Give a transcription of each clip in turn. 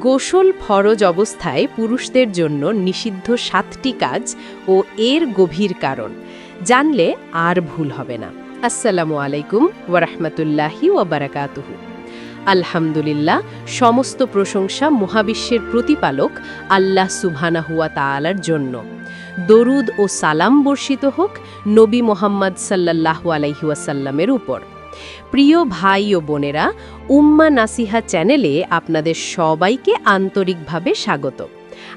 গোসল ফরজ অবস্থায় পুরুষদের জন্য নিষিদ্ধ সাতটি কাজ ও এর গভীর কারণ। জানলে আর ভুল হবে না। আসসালামু আলাইকুম ওরহমতুল্লাহি ওবরাকাতুহু আলহামদুলিল্লাহ, সমস্ত প্রশংসা মহাবিশ্বের প্রতিপালক আল্লাহ সুবহানাহুয়া তাআলার জন্য। দরুদ ও সালাম বর্ষিত হোক নবী মোহাম্মদ সাল্লাল্লাহু আলাইহুয়াসাল্লামের উপর। প্রিয় ভাই ও বোনেরা, উম্মা নাসিহা চ্যানেলে আপনাদের সবাইকে আন্তরিকভাবে স্বাগত।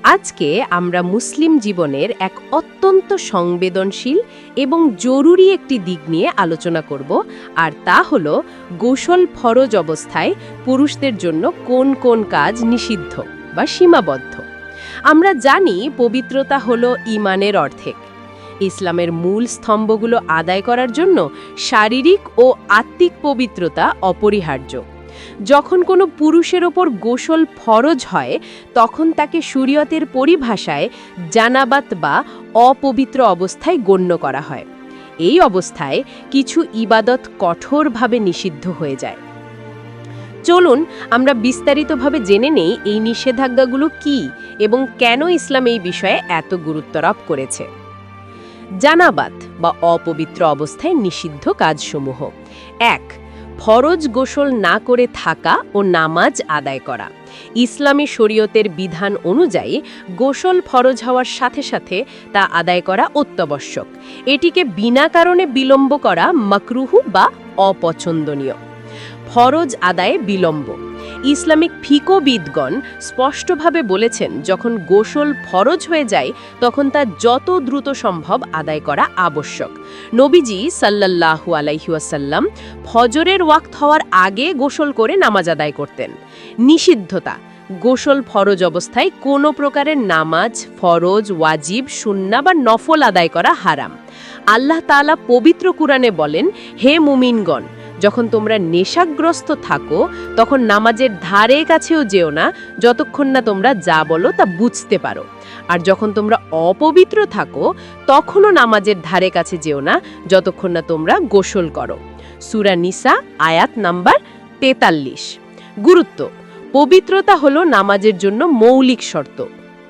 আজকে আমরা মুসলিম জীবনের এক অত্যন্ত সংবেদনশীল এবং জরুরি একটি দিক নিয়ে আলোচনা করব, আর তা হল গোসল ফরজ অবস্থায় পুরুষদের জন্য কোন কোন কাজ নিষিদ্ধ বা সীমাবদ্ধ। আমরা জানি পবিত্রতা হল ইমানের অর্ধেক। ইসলামের মূল স্তম্ভগুলো আদায় করার জন্য শারীরিক ও আত্মিক পবিত্রতা অপরিহার্য। যখন কোনো পুরুষের ওপর গোসল ফরজ হয়, তখন তাকে শরীয়তের পরিভাষায় জানাবাত বা অপবিত্র অবস্থায় গণ্য করা হয়। এই অবস্থায় কিছু ইবাদত কঠোরভাবে নিষিদ্ধ হয়ে যায়। চলুন, আমরা বিস্তারিতভাবে জেনে নেই এই নিষেধাজ্ঞাগুলো কি এবং কেন ইসলাম এই বিষয়ে এত গুরুত্বারোপ করেছে। জানাবাত বা অপবিত্র অবস্থায় নিষিদ্ধ কাজসমূহ। এক, ফরজ গোসল না করে থাকা ও নামাজ আদায় করা। ইসলামী শরীয়তের বিধান অনুযায়ী গোসল ফরজ হওয়ার সাথে সাথে তা আদায় করা অত্যাবশ্যক। এটিকে বিনা কারণে বিলম্ব করা মাকরুহু বা অপছন্দনীয়। ফরজ আদায়ে বিলম্ব। ইসলামিক ফিকোবিদগণ স্পষ্টভাবে বলেছেন, যখন গোসল ফরজ হয়ে যায়, তখন তা যত দ্রুত সম্ভব আদায় করা আবশ্যক। নবীজি সাল্লাল্লাহু আলাইহুয়াসাল্লাম ফজরের ওয়াক্ত হওয়ার আগে গোসল করে নামাজ আদায় করতেন। নিষিদ্ধতা, গোসল ফরজ অবস্থায় কোনো প্রকারের নামাজ, ফরজ, ওয়াজিব, সুন্না বা নফল আদায় করা হারাম। আল্লাহ তাআলা পবিত্র কুরআনে বলেন, হে মুমিনগণ যখন তোমরা নেশাগ্রস্ত থাকো, তখন নামাজের ধারে কাছেও যেও না, যতক্ষণ না তোমরা যা বলো তা বুঝতে পারো। আর যখন তোমরা অপবিত্র থাকো, তখনও নামাজের ধারে কাছে যেও না, যতক্ষণ না তোমরা গোসল করো। সুরা নিসা, আয়াত নাম্বার তেতাল্লিশ। গুরুত্ব, পবিত্রতা হলো নামাজের জন্য মৌলিক শর্ত।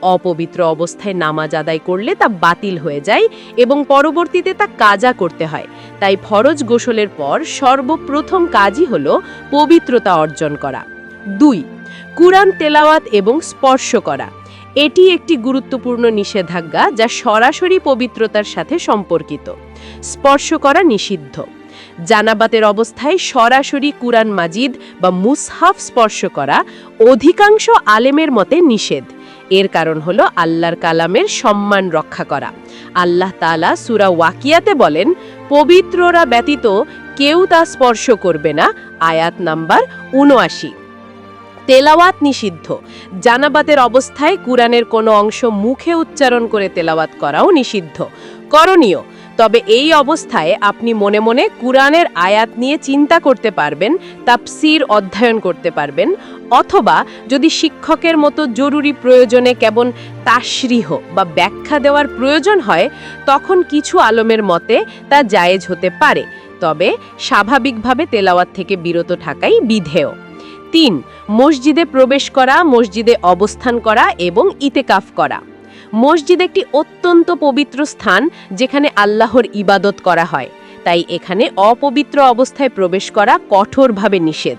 অপবিত্র অবস্থায় নামাজ আদায় করলে তা বাতিল হয়ে যায় এবং পরবর্তীতে তা কাজা করতে হয়। তাই ফরজ গোসলের পর সর্বপ্রথম কাজই হল পবিত্রতা অর্জন করা। দুই, কুরআন তেলাওয়াত এবং স্পর্শ করা। এটি একটি গুরুত্বপূর্ণ নিষেধাজ্ঞা যা সরাসরি পবিত্রতার সাথে সম্পর্কিত। স্পর্শ করা নিষিদ্ধ। জানাবাতের অবস্থায় সরাসরি কুরআন মাজিদ বা মুসহাফ স্পর্শ করা অধিকাংশ আলেমের মতে নিষেধ। এর কারণ হলো আল্লাহর কালামের সম্মান রক্ষা করা। আল্লাহ তালা সুরা ওয়াকিয়াতে বলেন, পবিত্ররা ব্যতীত কেউ তা স্পর্শ করবে না। আয়াত নাম্বার উনআশি তেলাওয়াত নিষিদ্ধ। জানাবাতের অবস্থায় কুরআনের কোনো অংশ মুখে উচ্চারণ করে তেলাওয়াত করাও নিষিদ্ধ। করণীয়, তবে এই অবস্থায় আপনি মনে মনে কুরআনের আয়াত নিয়ে চিন্তা করতে পারবেন তাপসির অধ্যয়ন করতে পারবেন। অথবা যদি শিক্ষকের মতো জরুরি প্রয়োজনে কেবল তাশরিহ বা ব্যাখ্যা দেওয়ার প্রয়োজন হয়, তখন কিছু আলমের মতে তা জায়েজ হতে পারে। তবে স্বাভাবিকভাবে তেলাওয়াত থেকে বিরত থাকাই বিধেয়। তিন, মসজিদে প্রবেশ করা, মসজিদে অবস্থান করা এবং ইতেকাফ করা। মসজিদ একটি অত্যন্ত পবিত্র স্থান যেখানে আল্লাহর ইবাদত করা হয়। তাই এখানে অপবিত্র অবস্থায় প্রবেশ করা কঠোরভাবে নিষেধ।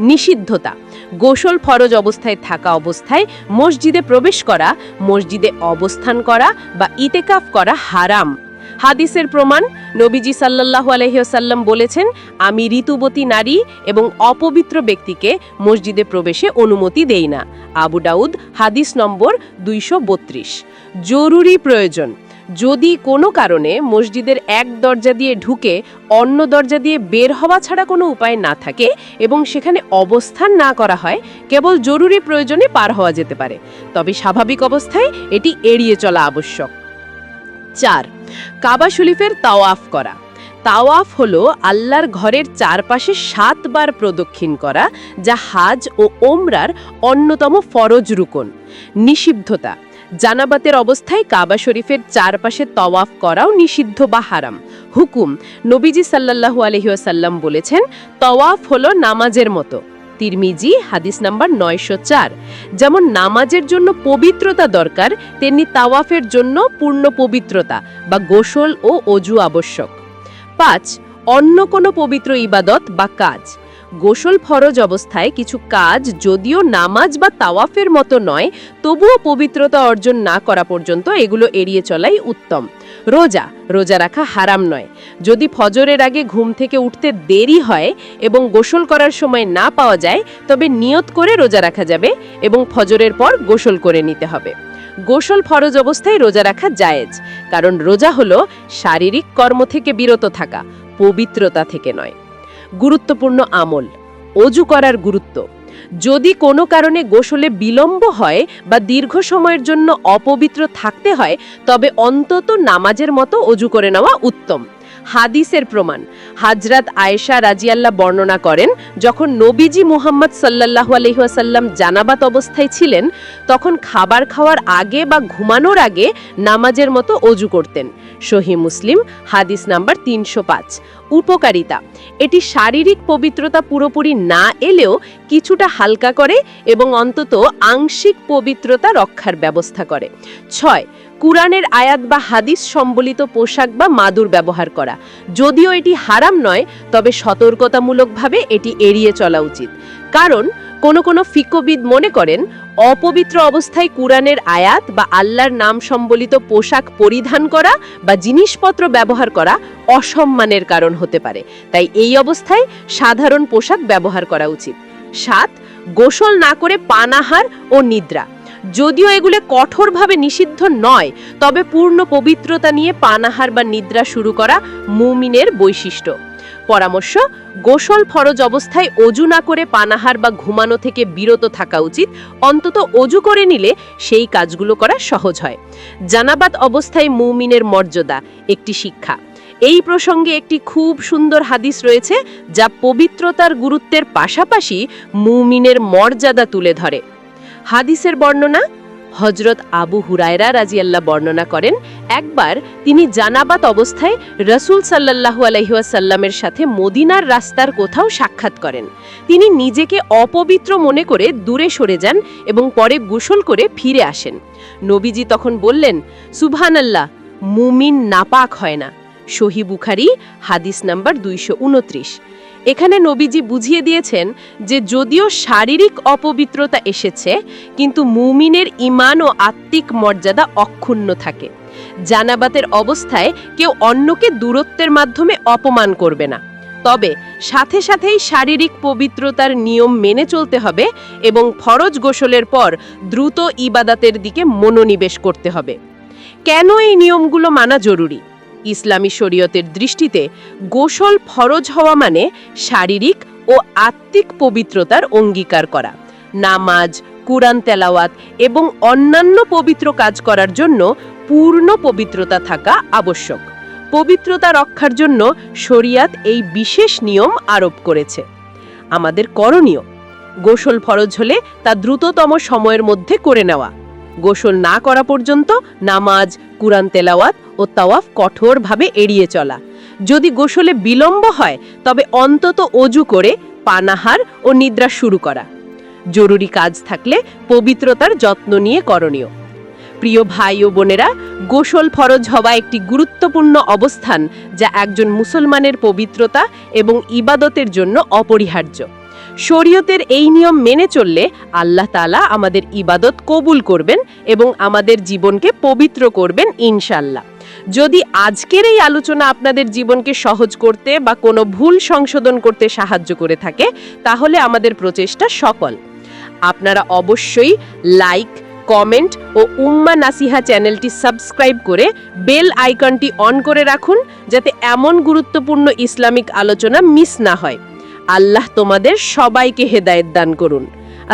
নিষিদ্ধতা। গোসল ফরজ অবস্থায় থাকা অবস্থায় মসজিদে প্রবেশ করা, মসজিদে অবস্থান করা বা ইতেকাফ করা হারাম। হাদিসের প্রমাণ নবীজি সাল্লাল্লাহু আলহিহাসাল্লাম বলেছেন, আমি ঋতুবতী নারী এবং অপবিত্র ব্যক্তিকে মসজিদে প্রবেশে অনুমতি দেই না। আবু দাউদ, হাদিস নম্বর দুইশো বত্রিশ। জরুরি প্রয়োজন। যদি কোনো কারণে মসজিদের এক দরজা দিয়ে ঢুকে অন্য দরজা দিয়ে বের হওয়া ছাড়া কোনো উপায় না থাকে এবং সেখানে অবস্থান না করা হয়, কেবল জরুরি প্রয়োজনে পার হওয়া যেতে পারে। তবে স্বাভাবিক অবস্থায় এটি এড়িয়ে চলা আবশ্যক। চার, কাবা শরীফের তাওয়াফ করা। তাওয়াফ হলো আল্লাহর ঘরের চারপাশে সাতবার প্রদক্ষিণ করা, যা হাজ ও ওমরার অন্যতম ফরজ রুকন। নিষিদ্ধতা। জানাবাতের অবস্থায় কাবা শরীফের চারপাশে তওয়াফ করাও নিষিদ্ধ বা হারাম। হুকুম, নবীজি সাল্লাল্লাহু আলহিউসাল্লাম বলেছেন, তওয়াফ হলো নামাজের মতো। তিরমিজি, হাদিস নাম্বার নয়শো চার। যেমন নামাজের জন্য পবিত্রতা দরকার, তেমনি তাওয়াফের জন্য পূর্ণ পবিত্রতা বা গোসল ও অজু আবশ্যক। পাঁচ, অন্য কোনো পবিত্র ইবাদত বা কাজ। গোসল ফরজ অবস্থায় কিছু কাজ যদিও নামাজ বা তাওয়াফের মতো নয়, তবুও পবিত্রতা অর্জন না করা পর্যন্ত এগুলো এড়িয়ে চলাই উত্তম। রোজা রোজা রাখা হারাম নয়। যদি ফজরের আগে ঘুম থেকে উঠতে দেরি হয় এবং গোসল করার সময় না পাওয়া যায়, তবে নিয়ত করে রোজা রাখা যাবে এবং ফজরের পর গোসল করে নিতে হবে। গোসল ফরজ অবস্থায় রোজা রাখা জায়েজ, কারণ রোজা হলো শারীরিক কর্ম থেকে বিরত থাকা, পবিত্রতা থেকে নয়। গুরুত্বপূর্ণ আমল। অজু করার গুরুত্ব। যদি কোনো কারণে গোসলে বিলম্ব হয় বা দীর্ঘ সময়ের জন্য অপবিত্র থাকতে হয়, তবে অন্তত নামাজের মতো অজু করে নেওয়া উত্তম। হাদিসের প্রমাণ। হাজরাত আয়েশা রাজিয়াল্লাহ বর্ণনা করেন, যখন নবীজি মুহাম্মদ সাল্লাল্লাহু আলহিহাসাল্লাম জানাবাত অবস্থায় ছিলেন, তখন খাবার খাওয়ার আগে বা ঘুমানোর আগে নামাজের মতো অজু করতেন। সহি মুসলিম, হাদিস নাম্বার তিনশো পাঁচ। উপকারিতা, এটি শারীরিক পবিত্রতা পুরোপুরি না এলেও কিছুটা হালকা করে এবং অন্তত আংশিক পবিত্রতা রক্ষার ব্যবস্থা করে। ছয় কুরআনের আয়াত বা হাদিস সম্বলিত পোশাক বা মাদুর ব্যবহার করা। যদিও এটি হারাম নয়, তবে সতর্কতামূলকভাবে এটি এড়িয়ে চলা উচিত। কারণ, কোনো কোনো ফিকবিদ মনে করেন, অপবিত্র অবস্থায় কুরআনের আয়াত বা আল্লাহর নাম সম্বলিত পোশাক পরিধান করা বা জিনিসপত্র ব্যবহার করা অসম্মানের কারণ হতে পারে। তাই এই অবস্থায় সাধারণ পোশাক ব্যবহার করা উচিত। সাত, গোসল না করে পানাহার ও নিদ্রা। যদিও এগুলো কঠোরভাবে নিষিদ্ধ নয়, তবে পূর্ণ পবিত্রতা নিয়ে পানাহার বা নিদ্রা শুরু করা মুমিনের বৈশিষ্ট্য। পরামর্শ, গোসল ফরজ অবস্থায় অজু না করে পানাহার বা ঘুমানো থেকে বিরত থাকা উচিত, অন্তত অজু করে নিলে সেই কাজগুলো করা সহজ হয়। জানাবাত অবস্থায় মুমিনের মর্যাদা, একটি শিক্ষা। এই প্রসঙ্গে একটি খুব সুন্দর হাদিস রয়েছে, যা পবিত্রতার গুরুত্বের পাশাপাশি মুমিনের মর্যাদা তুলে ধরে। হাদিসের বর্ণনা? হজরত আবু হুরায়রা রাজিয়াল্লাহ বর্ণনা করেন, একবার তিনি জানাবাত অবস্থায় রসুল সাল্লাহু আলহিহাসাল্লামের সাথে মদিনার রাস্তার কোথাও সাক্ষাৎ করেন। তিনি নিজেকে অপবিত্র মনে করে দূরে সরে যান এবং পরে গোসল করে ফিরে আসেন। নবীজি তখন বললেন সুবহান আল্লাহ মুমিন নাপাক হয় না। সহি বুখারি, হাদিস নাম্বার দুইশো উনত্রিশ। এখানে নবীজি বুঝিয়ে দিয়েছেন যে যদিও শারীরিক অপবিত্রতা এসেছে, কিন্তু মুমিনের ইমান ও আত্মিক মর্যাদা অক্ষুণ্ণ থাকে। জানাবাতের অবস্থায় কেউ অন্যকে দূরত্বের মাধ্যমে অপমান করবে না। তবে সাথে সাথেই শারীরিক পবিত্রতার নিয়ম মেনে চলতে হবে এবং ফরজ গোসলের পর দ্রুত ইবাদাতের দিকে মনোনিবেশ করতে হবে। কেন এই নিয়মগুলো মানা জরুরি? ইসলামী শরীয়তের দৃষ্টিতে গোসল ফরজ হওয়া মানে শারীরিক ও আত্মিক পবিত্রতার অঙ্গীকার করা। নামাজ, কুরআন তেলাওয়াত এবং অন্যান্য পবিত্র কাজ করার জন্য পূর্ণ পবিত্রতা থাকা আবশ্যক। পবিত্রতা রক্ষার জন্য শরিয়াত এই বিশেষ নিয়ম আরোপ করেছে। আমাদের করণীয়, গোসল ফরজ হলে তা দ্রুততম সময়ের মধ্যে করে নেওয়া। গোসল না করা পর্যন্ত নামাজ কুরআন তেলাওয়াত ও তাওয়াফ কঠোরভাবে এড়িয়ে চলা। যদি গোসলে বিলম্ব হয়, তবে অন্তত অজু করে পানাহার ও নিদ্রা শুরু করা। জরুরি কাজ থাকলে পবিত্রতার যত্ন নিয়ে করণীয়। প্রিয় ভাই ও বোনেরা, গোসল ফরজ হওয়া একটি গুরুত্বপূর্ণ অবস্থান যা একজন মুসলমানের পবিত্রতা এবং ইবাদতের জন্য অপরিহার্য। শরীয়তের এই নিয়ম মেনে চললে আল্লাহ তালা আমাদের ইবাদত কবুল করবেন এবং আমাদের জীবনকে পবিত্র করবেন ইনশাল্লাহ যদি আজকের এই আলোচনা আপনাদের জীবনকে সহজ করতে বা কোনো ভুল সংশোধন করতে সাহায্য করে থাকে, তাহলে আমাদের প্রচেষ্টা সফল। আপনারা অবশ্যই লাইক, কমেন্ট ও উম্মা নাসিহা চ্যানেলটি সাবস্ক্রাইব করে বেল আইকনটি অন করে রাখুন, যাতে এমন গুরুত্বপূর্ণ ইসলামিক আলোচনা মিস না হয়। আল্লাহ তোমাদের সবাইকে হেদায়ত দান করুন।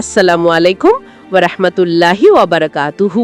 আসসালামু আলাইকুম ওয়া রাহমাতুল্লাহি ওয়া বারাকাতুহু।